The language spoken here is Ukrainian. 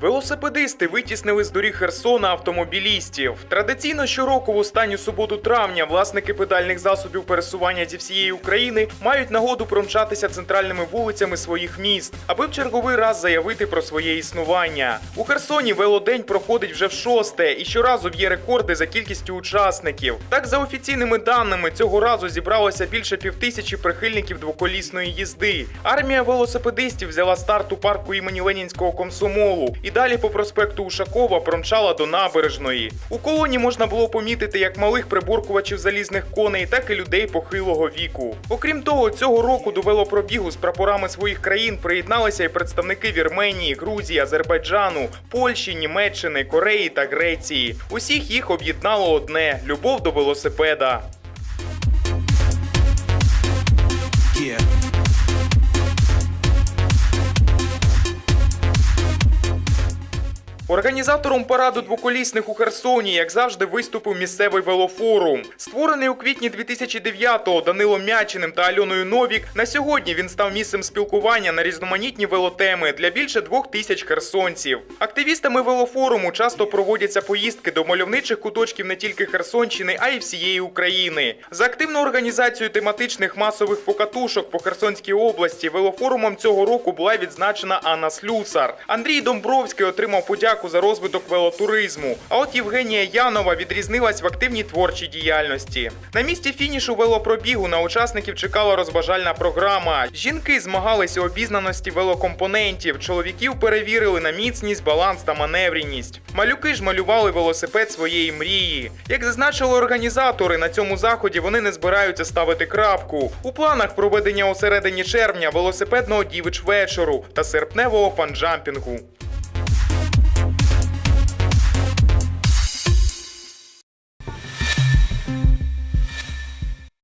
Велосипедисти витіснили з доріг Херсона автомобілістів. Традиційно щороку в останню суботу травня власники педальних засобів пересування зі всієї України мають нагоду промчатися центральними вулицями своїх міст, аби в черговий раз заявити про своє існування. У Херсоні велодень проходить вже в шосте і щоразу б'є рекорди за кількістю учасників. Так, за офіційними даними, цього разу зібралося більше півтисячі прихильників двоколісної їзди. Армія велосипедистів взяла старт у парку імені Ленінського комсомолу і далі по проспекту Ушакова промчала до набережної. У колоні можна було помітити як малих приборкувачів залізних коней, так і людей похилого віку. Окрім того, цього року до велопробігу з прапорами своїх країн приєдналися і представники Вірменії, Грузії, Азербайджану, Польщі, Німеччини, Кореї та Греції. Усіх їх об'єднало одне любов до велосипеда. Yeah. Організатором параду двоколісних у Херсоні, як завжди, виступив місцевий велофорум. Створений у квітні 2009-го Данилом Мячиним та Альоною Новік. На сьогодні він став місцем спілкування на різноманітні велотеми для більше двох тисяч херсонців. Активістами велофоруму часто проводяться поїздки до мальовничих куточків не тільки Херсонщини, а й всієї України. За активну організацію тематичних масових покатушок по Херсонській області велофорумом цього року була відзначена Анна Слюсар. Андрій Домбровський отримав подяку за розвиток велотуризму. А от Євгенія Янова відрізнилась в активній творчій діяльності. На місці фінішу велопробігу на учасників чекала розважальна програма. Жінки змагалися обізнаності велокомпонентів. Чоловіків перевірили на міцність, баланс та маневреність. Малюки ж малювали велосипед своєї мрії. Як зазначили організатори, на цьому заході вони не збираються ставити крапку. У планах проведення у середині червня велосипедного дівич вечору та серпневого фанджампінгу.